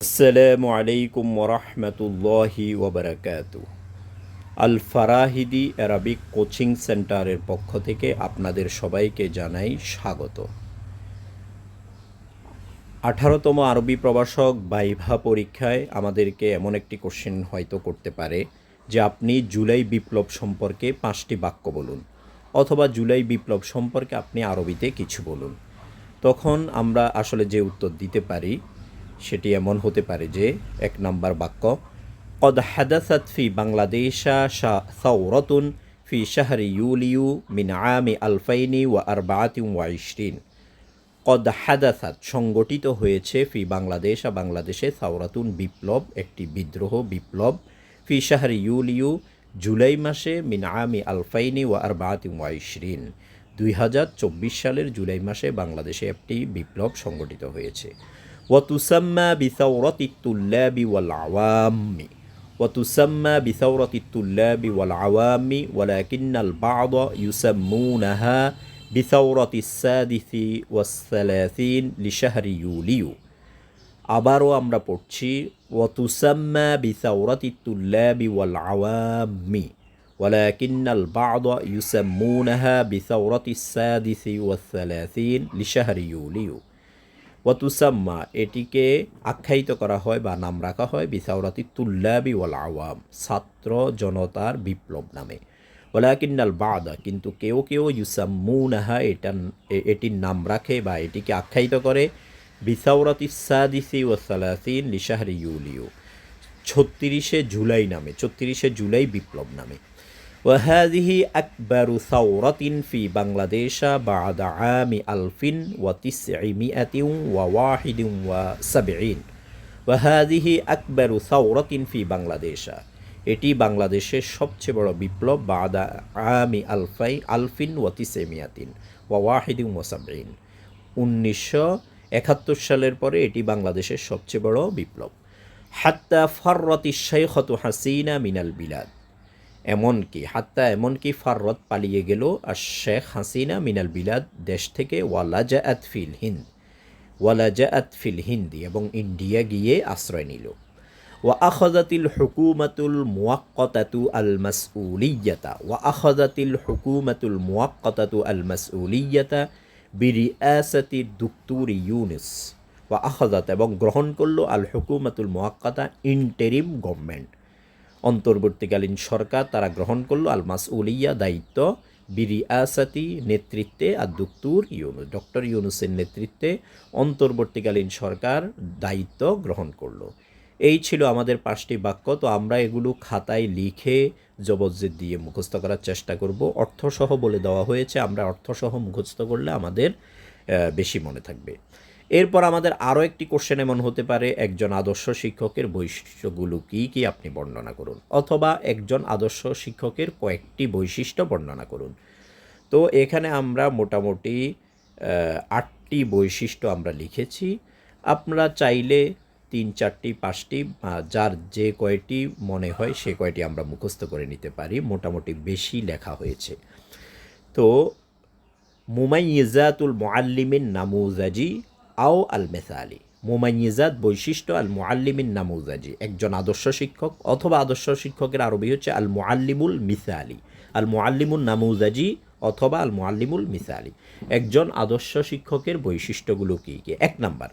আসসালামু আলাইকুম ওরহমতুল্লাহি ওবরাকাত আল ফারাহিদি অ্যারাবিক কোচিং সেন্টারের পক্ষ থেকে আপনাদের সবাইকে জানাই স্বাগত। আঠারোতম আরবি প্রভাষক বাইভা পরীক্ষায় আমাদেরকে এমন একটি কোশ্চেন হয়তো করতে পারে, যে আপনি জুলাই বিপ্লব সম্পর্কে পাঁচটি বাক্য বলুন, অথবা জুলাই বিপ্লব সম্পর্কে আপনি আরবিতে কিছু বলুন। তখন আমরা আসলে যে উত্তর দিতে পারি সেটি এমন হতে পারে যে এক নম্বর বাক্য, কদ হাদাসাত ফি বাংলাদেশা সাউরতুন ফি শাহরি ইউলিউ মিন আমি আলফাইনি ওয়া আরবাতিম ওয়া ইশরিন। কদ হাদাসাত সংগঠিত হয়েছে ফি বাংলাদেশ, বাংলাদেশে সাউরাতুন বিপ্লব, একটি বিদ্রোহ বিপ্লব, ফি শাহরি ইউলিউ জুলাই মাসে মিন আমি আলফাইনি ওয়া আরবাতিম ওয়া ইশরিন। দুই হাজার চব্বিশ সালের জুলাই মাসে বাংলাদেশে একটি বিপ্লব সংগঠিত হয়েছে। ওয়াতুসাম্মা বিসাউরতি তুল্লাবি ওয়াল আওয়াম্মি وتسمى بثورة الطلاب والعوام ولكن البعض يسمونها بثورة السادس والثلاثين لشهر يوليو আবারও আমরা পড়ছি وتسمى بثورة الطلاب والعوام ولكن البعض يسمونها بثورة السادس والثلاثين لشهر يوليو ওয়াতুসাম্মা, এটিকে আখ্যায়িত করা হয় বা নাম রাখা হয় বিসাউরাতি তুল্লাবি ওয়াল আওয়াম, ছাত্র জনতার বিপ্লব নামে। ওলাকিন্নাল বাদা, কিন্তু কেউ কেউ ইউসাম্মুনাহা এটা এটির নাম রাখে বা এটিকে আখ্যায়িত করে বিসাউরাতি সাদিসি সালাসিন লিশাহরি ইউলিউ। ছত্রিশে জুলাই নামে, ছত্রিশে জুলাই বিপ্লব নামে। وهذه أكبر ثورة ফি বাংলাদেশা بعد আমি আলফিন وتسعمائة وواحد وسبعين. وهذه ওয়া ثورة في আকবরু ফি বাংলাদেশা এটি বাংলাদেশের সবচেয়ে বড় বিপ্লব বাদা আমি আলফাই আলফিন ওয়াতিসে মিয়াতিন ওয়া ওয়াহিদিউ ওয়া উনিশশো একাত্তর সালের পরে এটি বাংলাদেশের সবচেয়ে বড় বিপ্লব। হাত্তা ফররতি শেখত হাসিনা মিনাল বিলাদ। এমনকি, হাত্তা এমনকি ফাররত পালিয়ে গেল আর শেখ হাসিনা মিনাল বিলাদ, দেশ থেকে ওয়ালাজা ফিল হিন্দ ওয়ালাজা ফিল হিন্দি এবং ইন্ডিয়া গিয়ে আশ্রয় নিল। ওয়া আখজাতিল হুকুমাতুল মুয়াক্কাতাতু আল মাসউলিয়াতা, ওয়া আখজাতিল হুকুমাতুল মুয়াক্কাতাতু আল মাসউলিয়াতা বিরিয়াসাতি দুক্তুর ইউনিস। ওয়া আখজাত এবং গ্রহণ করল আল হুকুমাতুল মুয়াক্কাতা ইন্টেরিম গভর্নমেন্ট। অন্তর্বর্তীকালীন সরকার তারা গ্রহণ করল আল মাসউলিয়া দায়িত্ব বিরি আসাতি নেতৃত্বে আর দুক্তুর ইউনুস ডক্টর ইউনুসের নেতৃত্বে অন্তর্বর্তীকালীন সরকার দায়িত্ব গ্রহণ করল। এই ছিল আমাদের পাঁচটি বাক্য, তো আমরা এগুলো খাতায় লিখে জবজ্জেদ দিয়ে মুখস্থ করার চেষ্টা করব। অর্থসহ বলে দেওয়া হয়েছে, আমরা অর্থসহ মুখস্থ করলে আমাদের বেশি মনে থাকবে। এরপর আমাদের আরও একটি কোশ্চেন এমন হতে পারে, একজন আদর্শ শিক্ষকের বৈশিষ্ট্যগুলো কী কী আপনি বর্ণনা করুন? অথবা একজন আদর্শ শিক্ষকের কয়েকটি বৈশিষ্ট্য বর্ণনা করুন। তো এখানে আমরা মোটামুটি আটটি বৈশিষ্ট্য আমরা লিখেছি। আপনারা চাইলে তিন, চারটি, পাঁচটি যার যে কয়টি মনে হয় সে কয়টি আমরা মুখস্থ করে নিতে পারি, মোটামুটি বেশি লেখা হয়েছে। তো, মুমাইজাতুল মুআল্লিমিন নামুজাজি আও আল মেসালি মুমাইজাত বৈশিষ্ট্য আল মুআল্লিমিন নামুজাজি। একজন আদর্শ শিক্ষক অথবা আদর্শ শিক্ষকের আরবি হচ্ছে আল মুআল্লিমুল মিসালি। আল মুআল্লিমুল নামুজাজি অথবা আল মুআল্লিমুল মিসালি। একজন আদর্শ শিক্ষকের বৈশিষ্ট্যগুলো কী কী? এক নাম্বার,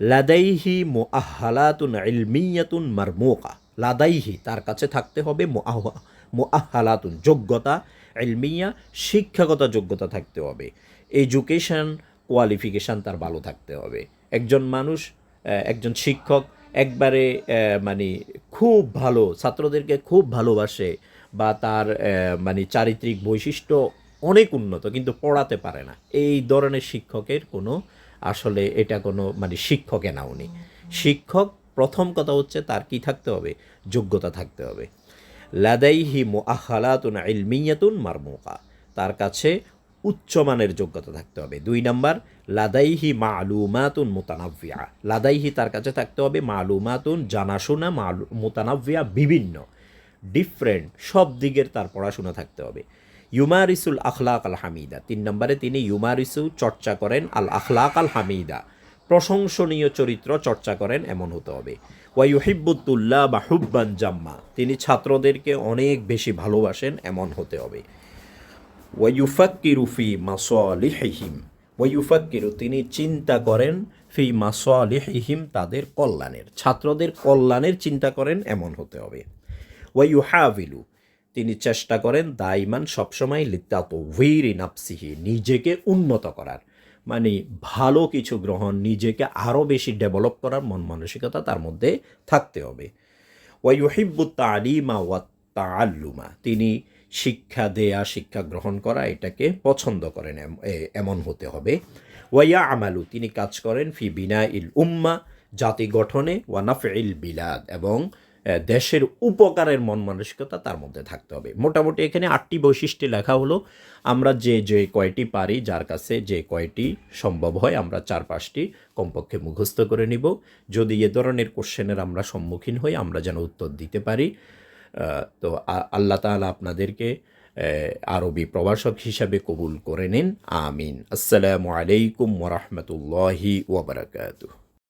লাদাইহি মুআহালাতুন ইলমিয়াতুন মারমুকা। লাদাইহি, তার কাছে থাকতে হবে মুআহ- মুআহালাতুন যোগ্যতা, ইলমিয়া, শিক্ষাগত যোগ্যতা থাকতে হবে। এডুকেশন কোয়ালিফিকেশান তার ভালো থাকতে হবে। একজন মানুষ একজন শিক্ষক একবারে মানে খুব ভালো, ছাত্রদেরকে খুব ভালোবাসে বা তার মানে চারিত্রিক বৈশিষ্ট্য অনেক উন্নত, কিন্তু পড়াতে পারে না। এই ধরনের শিক্ষকের কোনো আসলে এটা কোনো মানে শিক্ষকে নাও নেই শিক্ষক প্রথম কথা হচ্ছে তার কি থাকতে হবে? যোগ্যতা থাকতে হবে। লাদাইহি মুআখালাতুন ইলমিয়াতুন মারমুকা। তার কাছে উচ্চমানের যোগ্যতা থাকতে হবে। দুই নাম্বার, লাদাইহি মালুমাতুন মুতানাভিয়া লাদাইহি তার কাছে থাকতে হবে, মালুমাতুন জানাশোনা মালু মুতানাভিয়া বিভিন্ন। ডিফারেন্ট সব দিকের তার পড়াশোনা থাকতে হবে। ইউমারিসুল আখলাক আল হামিদা। তিন নম্বরে তিনি ইউমারিসু চর্চা করেন, আল আখলাক আল হামিদা। প্রশংসনীয় চরিত্র চর্চা করেন, এমন হতে হবে। ওয়াইহিব্বুতুল্লাহ বা হুব্বান জাম্মা। তিনি ছাত্রদেরকে অনেক বেশি ভালোবাসেন, এমন হতে হবে। ওয়াইফাক্কিরু ফি মাসালিহিহিম ওয়াইফাক্কিরু তিনি চিন্তা করেন ফি মাসালিহিহিম তাদের কল্যাণের। ছাত্রদের কল্যাণের চিন্তা করেন এমন হতে হবে। ওয়াইহাভিলু তিনি চেষ্টা করেন দাইমান সবসময় লিত্তাত ভিরি নাপসিহি নিজেকে উন্নত করার। মানে ভালো কিছু গ্রহণ, নিজেকে আরও বেশি ডেভেলপ করার মন মানসিকতা তার মধ্যে থাকতে হবে। ওয়াইহিব্বু তালিমা ওয়া তাআল্লুমা তিনি শিক্ষা দেয়া, শিক্ষা গ্রহণ করা এটাকে পছন্দ করেন এমন হতে হবে। ওয়াইয়া আমালু তিনি কাজ করেন ফি বিনা ইল উম্মা, জাতি গঠনে ওয়ানাফ ইল বিলাদ, এবং দেশের উপকারের মন মানসিকতা তার মধ্যে থাকতে হবে। মোটামুটি এখানে আটটি বৈশিষ্ট্য লেখা হলো, আমরা যে যে কয়টি পারি, যার কাছে যে কয়টি সম্ভব হয়, আমরা চার পাঁচটি কমপক্ষে মুখস্থ করে নিব। যদি এ ধরনের কোশ্চেনের আমরা সম্মুখীন হই, আমরা যেন উত্তর দিতে পারি। তো আল্লাহ তালা আপনাদেরকে আরবি প্রভাষক হিসাবে কবুল করে নিন। আমিন। আসসালামু আলাইকুম ওরহমতুল্লাহি ওবরাকাতুহ